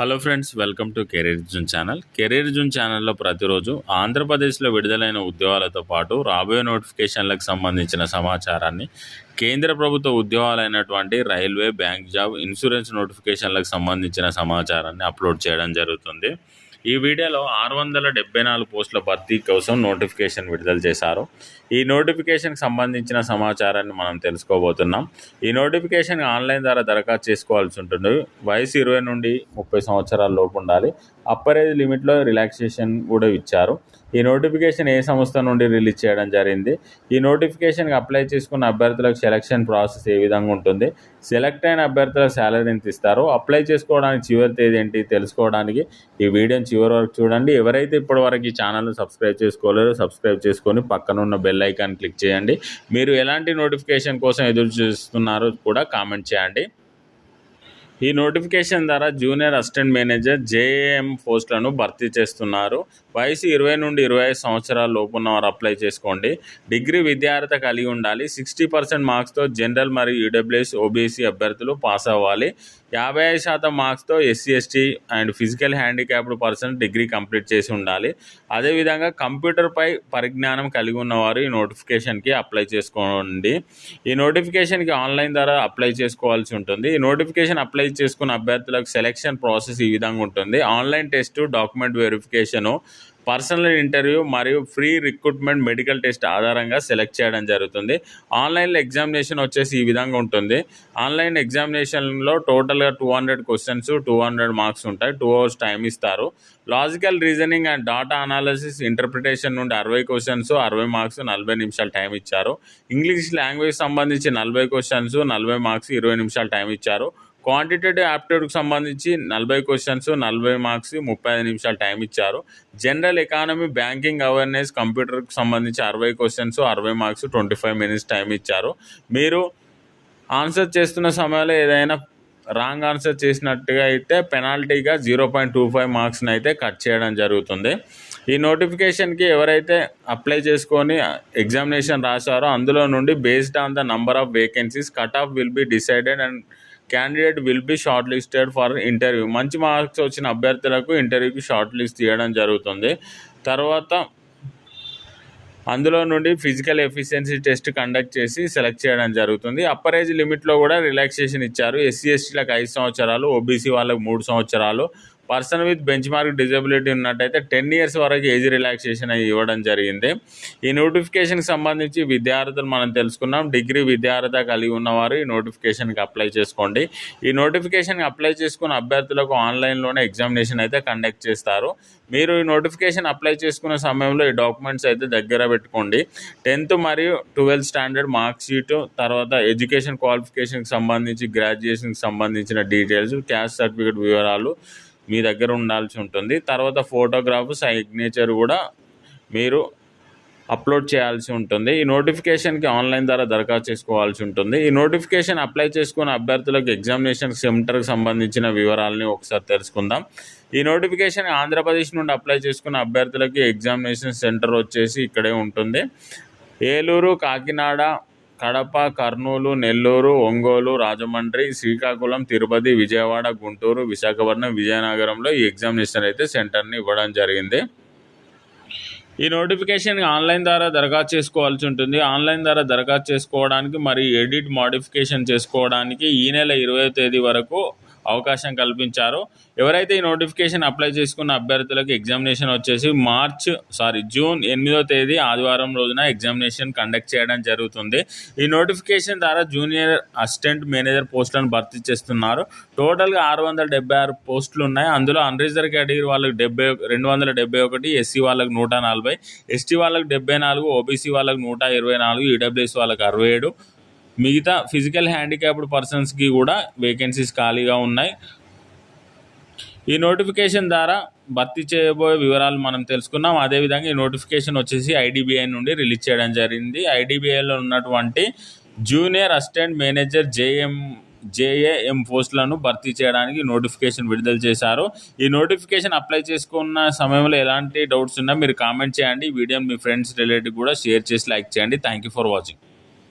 Hello friends welcome to career June channel. Career June ఛానల్లో ప్రతిరోజు ఆంధ్రప్రదేశ్లో విడుదలైన ఉద్యోగాలతో పాటు రాబోయే నోటిఫికేషన్లకు సంబంధించిన సమాచారాన్ని కేంద్ర ప్రభుత్వ ఉద్యోగాలైనటువంటి రైల్వే బ్యాంక్ జాబ్ ఇన్సూరెన్స్ నోటిఫికేషన్లకు సంబంధించిన సమాచారాన్ని అప్లోడ్ చేయడం జరుగుతుంది. ఈ వీడియోలో ఆరు వందల డెబ్బై నాలుగు పోస్టుల భర్తీ కోసం నోటిఫికేషన్ విడుదల చేశారు. ఈ నోటిఫికేషన్కి సంబంధించిన సమాచారాన్ని మనం తెలుసుకోబోతున్నాం. ఈ నోటిఫికేషన్ ఆన్లైన్ ద్వారా దరఖాస్తు చేసుకోవాల్సి ఉంటుంది. వయసు ఇరవై నుండి ముప్పై సంవత్సరాల లోపు ఉండాలి. అప్పర్ ఏజ్ లిమిట్లో రిలాక్సేషన్ కూడా ఇచ్చారు. ఈ నోటిఫికేషన్ ఏ సంస్థ నుండి రిలీజ్ చేయడం జరిగింది? ఈ నోటిఫికేషన్కి అప్లై చేసుకున్న అభ్యర్థులకు సెలక్షన్ ప్రాసెస్ ఏ విధంగా ఉంటుంది? సెలెక్ట్ అయిన అభ్యర్థులకు శాలరీ ఎంత ఇస్తారు? అప్లై చేసుకోవడానికి చివరి తేదీ ఏంటి? తెలుసుకోవడానికి ఈ వీడియోని చివరి వరకు చూడండి. ఎవరైతే ఇప్పటివరకు ఈ ఛానల్ని సబ్స్క్రైబ్ చేసుకోలేరో సబ్స్క్రైబ్ చేసుకొని పక్కన ఉన్న బెల్ ఐకాన్ క్లిక్ చేయండి. మీరు ఎలాంటి నోటిఫికేషన్ కోసం ఎదురు చూస్తున్నారో కూడా కామెంట్ చేయండి. ఈ నోటిఫికేషన్ ద్వారా జూనియర్ అసిస్టెంట్ మేనేజర్ జేఏఎం పోస్టులను భర్తీ చేస్తున్నారు. వయసు ఇరవై నుండి ఇరవై ఐదు సంవత్సరాల లోపు ఉన్నవారు అప్లై చేసుకోండి. డిగ్రీ విద్యార్హత కలిగి ఉండాలి. సిక్స్టీ పర్సెంట్ మార్క్స్తో జనరల్ మరియు ఈడబ్ల్యూఎస్ ఓబీసీ అభ్యర్థులు పాస్ అవ్వాలి. యాభై ఐదు శాతం మార్క్స్తో SC ST and physical handicapped person degree complete చేసి ఉండాలి. అదేవిధంగా కంప్యూటర్పై పరిజ్ఞానం కలిగి ఉన్నవారు ఈ నోటిఫికేషన్కి అప్లై చేసుకోండి. ఈ నోటిఫికేషన్కి ఆన్లైన్ ద్వారా అప్లై చేసుకోవాల్సి ఉంటుంది. ఈ నోటిఫికేషన్ అప్లై చేసుకున్న అభ్యర్థులకు సెలెక్షన్ ప్రాసెస్ ఈ విధంగా ఉంటుంది. Online test document verification personal interview మరియు ఫ్రీ రిక్రూట్మెంట్ మెడికల్ టెస్ట్ ఆధారంగా సెలెక్ట్ చేయడం జరుగుతుంది. ఆన్లైన్లో ఎగ్జామినేషన్ వచ్చేసి ఈ విధంగా ఉంటుంది. ఆన్లైన్ ఎగ్జామినేషన్లో టోటల్గా two hundred questions two hundred marks ఉంటాయి. టూ అవర్స్ టైం ఇస్తారు. Logical reasoning and data analysis interpretation నుండి అరవై క్వశ్చన్స్ అరవై మార్క్స్ నలభై నిమిషాలు టైం ఇచ్చారు. ఇంగ్లీష్ లాంగ్వేజ్ సంబంధించి నలభై క్వశ్చన్స్ నలభై మార్క్స్ ఇరవై నిమిషాలు టైం ఇచ్చారు. క్వాంటిటేటివ్ యాప్టిట్యూడ్కి సంబంధించి నలభై క్వశ్చన్స్ నలభై మార్క్స్ ముప్పై ఐదు నిమిషాలు టైం ఇచ్చారు. జనరల్ ఎకానమీ బ్యాంకింగ్ అవేర్నెస్ కంప్యూటర్కి సంబంధించి అరవై క్వశ్చన్స్ అరవై marks twenty five minutes time ఇచ్చారు. మీరు ఆన్సర్ చేస్తున్న సమయంలో ఏదైనా రాంగ్ ఆన్సర్ చేసినట్టుగా అయితే పెనాల్టీగా జీరో పాయింట్ టూ ఫైవ్ మార్క్స్ని అయితే కట్ చేయడం జరుగుతుంది. ఈ నోటిఫికేషన్కి ఎవరైతే అప్లై చేసుకొని ఎగ్జామినేషన్ రాశారో అందులో నుండి based on the number of vacancies cut off will be decided and candidate will be shortlisted for interview మంచి మార్క్స్ వచ్చిన అభ్యర్థులకు ఇంటర్వ్యూకి షార్ట్ లిస్ట్ తీయడం జరుగుతుంది. తర్వాత అందులో నుండి ఫిజికల్ ఎఫిషియన్సీ టెస్ట్ కండక్ట్ చేసి సెలెక్ట్ చేయడం జరుగుతుంది. అప్పర్ ఏజ్ లిమిట్లో కూడా రిలాక్సేషన్ ఇచ్చారు. ఎస్సీ ఎస్టీలకు ఐదు సంవత్సరాలు ఓబీసీ వాళ్ళకి మూడు సంవత్సరాలు. Person with benchmark disability ఉన్నట్టయితే టెన్ ఇయర్స్ వరకు ఏజ్ రిలాక్సేషన్ ఇవ్వడం జరిగింది. ఈ నోటిఫికేషన్కి సంబంధించి విద్యార్థులు మనం తెలుసుకున్నాం. డిగ్రీ విద్యార్థి కలిగి ఉన్నవారు ఈ నోటిఫికేషన్కి అప్లై చేసుకోండి. ఈ నోటిఫికేషన్కి అప్లై చేసుకున్న అభ్యర్థులకు ఆన్లైన్లోనే ఎగ్జామినేషన్ అయితే కండక్ట్ చేస్తారు. మీరు ఈ నోటిఫికేషన్ అప్లై చేసుకున్న సమయంలో ఈ డాక్యుమెంట్స్ అయితే దగ్గర పెట్టుకోండి. టెన్త్ మరియు ట్వెల్త్ స్టాండర్డ్ మార్క్షీటు తర్వాత ఎడ్యుకేషన్ క్వాలిఫికేషన్కి సంబంధించి గ్రాడ్యుయేషన్కి సంబంధించిన డీటెయిల్స్ క్యాస్ట్ సర్టిఫికేట్ వివరాలు మీ దగ్గర ఉండాల్సి ఉంటుంది. తర్వాత ఫోటోగ్రాఫ్ సిగ్నేచర్ కూడా మీరు అప్లోడ్ చేయాల్సి ఉంటుంది. ఈ నోటిఫికేషన్కి ఆన్లైన్ ద్వారా దరఖాస్తు చేసుకోవాల్సి ఉంటుంది. ఈ నోటిఫికేషన్ అప్లై చేసుకున్న అభ్యర్థులకు ఎగ్జామినేషన్ సెంటర్కి సంబంధించిన వివరాలని ఒకసారి తెలుసుకుందాం. ఈ నోటిఫికేషన్ ఆంధ్రప్రదేశ్ నుండి అప్లై చేసుకున్న అభ్యర్థులకి ఎగ్జామినేషన్ సెంటర్ వచ్చేసి ఇక్కడే ఉంటుంది. ఏలూరు కాకినాడ కడప కర్నూలు నెల్లూరు ఒంగోలు రాజమండ్రి శ్రీకాకుళం తిరుపతి విజయవాడ గుంటూరు విశాఖపట్నం విజయనగరంలో ఈ ఎగ్జామినేషన్ అయితే సెంటర్ని ఇవ్వడం జరిగింది. ఈ నోటిఫికేషన్ ఆన్లైన్ ద్వారా దరఖాస్తు చేసుకోవాల్సి ఉంటుంది. ఆన్లైన్ ద్వారా దరఖాస్తు చేసుకోవడానికి మరి ఎడిట్ మోడిఫికేషన్ చేసుకోవడానికి ఈ నెల ఇరవై తేదీ వరకు అవకాశం కల్పించారో. ఎవరైతే ఈ నోటిఫికేషన్ అప్లై చేసుకున్న అభ్యర్థులకు ఎగ్జామినేషన్ వచ్చేసి మార్చ్ సారీ జూన్ ఎనిమిదో తేదీ ఆదివారం రోజున ఎగ్జామినేషన్ కండక్ట్ చేయడం జరుగుతుంది. ఈ నోటిఫికేషన్ ద్వారా జూనియర్ అసిస్టెంట్ మేనేజర్ పోస్టులను భర్తీ చేస్తున్నారు. టోటల్గా ఆరు వందల డెబ్బై ఆరు పోస్టులు ఉన్నాయి. అందులో అన్రిజర్వ్ కేటగిరీ వాళ్ళకి డెబ్బై రెండు వందల డెబ్బై ఒకటి ఎస్సీ వాళ్ళకి నూట నలభై ఎస్టీ వాళ్ళకి డెబ్బై నాలుగు ఓబీసీ వాళ్ళకి నూట ఇరవై నాలుగు ఈడబ్ల్యూఎస్ వాళ్ళకి అరవై ఏడు మిగతా ఫిజికల్ హ్యాండిక్యాప్డ్ పర్సన్స్కి కూడా వేకెన్సీస్ ఖాళీగా ఉన్నాయి. ఈ నోటిఫికేషన్ ద్వారా భర్తీ చేయబోయే వివరాలు మనం తెలుసుకున్నాం. అదేవిధంగా ఈ నోటిఫికేషన్ వచ్చేసి ఐడిబిఐ నుండి రిలీజ్ చేయడం జరిగింది. ఐడిబిఐలో ఉన్నటువంటి junior assistant manager JM JAM పోస్టులను భర్తీ చేయడానికి నోటిఫికేషన్ విడుదల చేశారు. ఈ నోటిఫికేషన్ అప్లై చేసుకున్న సమయంలో ఎలాంటి డౌట్స్ ఉన్నా మీరు కామెంట్ చేయండి. ఈ వీడియోని మీ ఫ్రెండ్స్ రిలేటివ్ కూడా షేర్ చేసి లైక్ చేయండి. Thank you for watching.